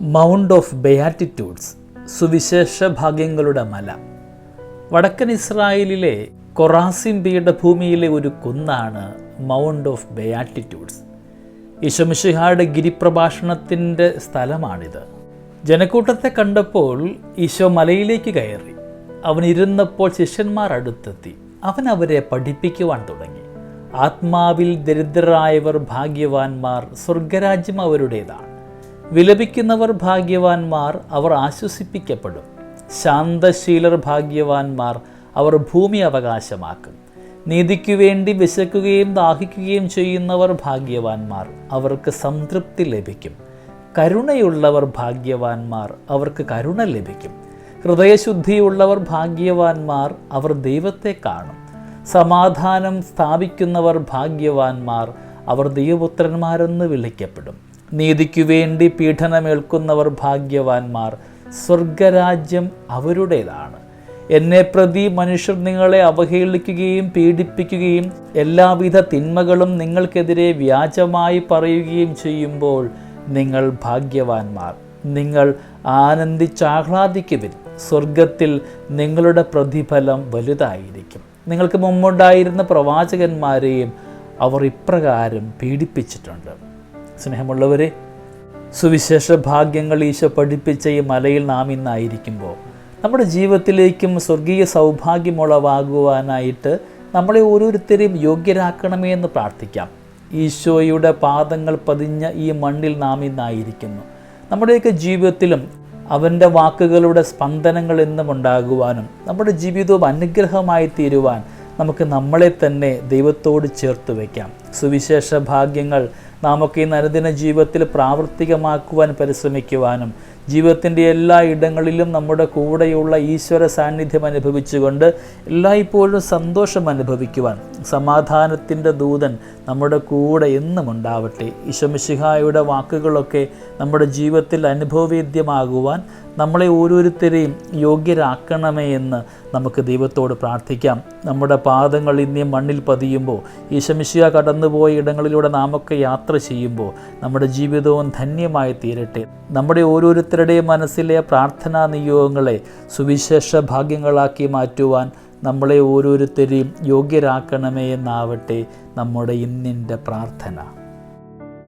Mount of ബെയാറ്റിറ്റ്യൂഡ്സ് സുവിശേഷ ഭാഗ്യങ്ങളുടെ മല. വടക്കൻ ഇസ്രായേലിലെ കൊറാസിം പീഠഭൂമിയിലെ ഒരു കുന്നാണ് മൗണ്ട് ഓഫ് ബെയാറ്റിറ്റ്യൂഡ്സ് ഈശോമിഷിഹായുടെ ഗിരിപ്രഭാഷണത്തിന്റെ സ്ഥലമാണിത്. ജനക്കൂട്ടത്തെ കണ്ടപ്പോൾ ഈശോ മലയിലേക്ക് കയറി. അവൻ ഇരുന്നപ്പോൾ ശിഷ്യന്മാർ അടുത്തെത്തി. അവൻ അവരെ പഠിപ്പിക്കുവാൻ തുടങ്ങി. ആത്മാവിൽ ദരിദ്രരായവർ ഭാഗ്യവാന്മാർ സ്വർഗരാജ്യം അവരുടേതാണ്. വിലപിക്കുന്നവർ ഭാഗ്യവാന്മാർ അവർ ആശ്വസിപ്പിക്കപ്പെടും. ശാന്തശീലർ ഭാഗ്യവാന്മാർ അവർ ഭൂമി അവകാശമാക്കും. നീതിക്കു വേണ്ടി വിശക്കുകയും ദാഹിക്കുകയും ചെയ്യുന്നവർ ഭാഗ്യവാന്മാർ അവർക്ക് സംതൃപ്തി ലഭിക്കും. കരുണയുള്ളവർ ഭാഗ്യവാന്മാർ അവർക്ക് കരുണ ലഭിക്കും. ഹൃദയശുദ്ധിയുള്ളവർ ഭാഗ്യവാന്മാർ അവർ ദൈവത്തെ കാണും. സമാധാനം സ്ഥാപിക്കുന്നവർ ഭാഗ്യവാന്മാർ അവർ ദൈവപുത്രന്മാരെന്ന് വിളിക്കപ്പെടും. നീതിക്കു വേണ്ടി പീഡനമേൽക്കുന്നവർ ഭാഗ്യവാന്മാർ. സ്വർഗരാജ്യം അവരുടേതാണ്. എന്നെ പ്രതി മനുഷ്യർ നിങ്ങളെ അവഹേളിക്കുകയും പീഡിപ്പിക്കുകയും എല്ലാവിധ തിന്മകളും നിങ്ങൾക്കെതിരെ വ്യാജമായി പറയുകയും ചെയ്യുമ്പോൾ നിങ്ങൾ ഭാഗ്യവാന്മാർ. നിങ്ങൾ ആനന്ദിച്ചാഹ്ലാദിക്കുവിൻ. സ്വർഗത്തിൽ നിങ്ങളുടെ പ്രതിഫലം വലുതായിരിക്കും. നിങ്ങൾക്ക് മുമ്പുണ്ടായിരുന്ന പ്രവാചകന്മാരെയും അവർ ഇപ്രകാരം പീഡിപ്പിച്ചിട്ടുണ്ട്. സ്നേഹമുള്ളവരെ സുവിശേഷ ഭാഗ്യങ്ങൾ ഈശോ പഠിപ്പിച്ച ഈ മലയിൽ നാം ഇന്നായിരിക്കുമ്പോൾ നമ്മുടെ ജീവിതത്തിലേക്കും സ്വർഗീയ സൗഭാഗ്യമുളവാകുവാനായിട്ട് നമ്മളെ ഓരോരുത്തരെയും യോഗ്യരാക്കണമേ എന്ന് പ്രാർത്ഥിക്കാം. ഈശോയുടെ പാദങ്ങൾ പതിഞ്ഞ ഈ മണ്ണിൽ നാം ഇന്നായിരിക്കുന്നു. നമ്മുടെയൊക്കെ ജീവിതത്തിലും അവന്റെ വാക്കുകളുടെ സ്പന്ദനങ്ങൾ എന്നും ഉണ്ടാകുവാനും നമ്മുടെ ജീവിതവും അനുഗ്രഹമായി തീരുവാൻ നമുക്ക് നമ്മളെ തന്നെ ദൈവത്തോട് ചേർത്ത് വയ്ക്കാം സുവിശേഷ ഭാഗ്യങ്ങൾ നാമൊക്കെ ഈ നരദിന ജീവിതത്തിൽ പ്രാവർത്തികമാക്കുവാൻ പരിശ്രമിക്കുവാനും ജീവിതത്തിന്റെ എല്ലാ ഇടങ്ങളിലും നമ്മുടെ കൂടെയുള്ള ഈശ്വര സാന്നിധ്യം അനുഭവിച്ചുകൊണ്ട് എല്ലായ്പ്പോഴും സന്തോഷം അനുഭവിക്കുവാൻ സമാധാനത്തിന്റെ ദൂതൻ നമ്മുടെ കൂടെ എന്നും ഉണ്ടാവട്ടെ. ഈശോമിശിഹായുടെ വാക്കുകളൊക്കെ നമ്മുടെ ജീവിതത്തിൽ അനുഭവവേദ്യമാകുവാൻ നമ്മളെ ഓരോരുത്തരെയും യോഗ്യരാക്കണമേ എന്ന് നമുക്ക് ദൈവത്തോട് പ്രാർത്ഥിക്കാം. നമ്മുടെ പാദങ്ങൾ ഇന്നീ മണ്ണിൽ പതിയുമ്പോൾ ഈശമിശിയ കടന്നുപോയ ഇടങ്ങളിലൂടെ നാമൊക്കെ യാത്ര ചെയ്യുമ്പോൾ നമ്മുടെ ജീവിതവും ധന്യമായി തീരട്ടെ. നമ്മുടെ ഓരോരുത്തരുടെയും മനസ്സിലെ പ്രാർത്ഥനാ നിയോഗങ്ങളെ സുവിശേഷ ഭാഗ്യങ്ങളാക്കി മാറ്റുവാൻ നമ്മളെ ഓരോരുത്തരെയും യോഗ്യരാക്കണമേ എന്നാവട്ടെ നമ്മുടെ ഇന്നിന്റെ പ്രാർത്ഥന.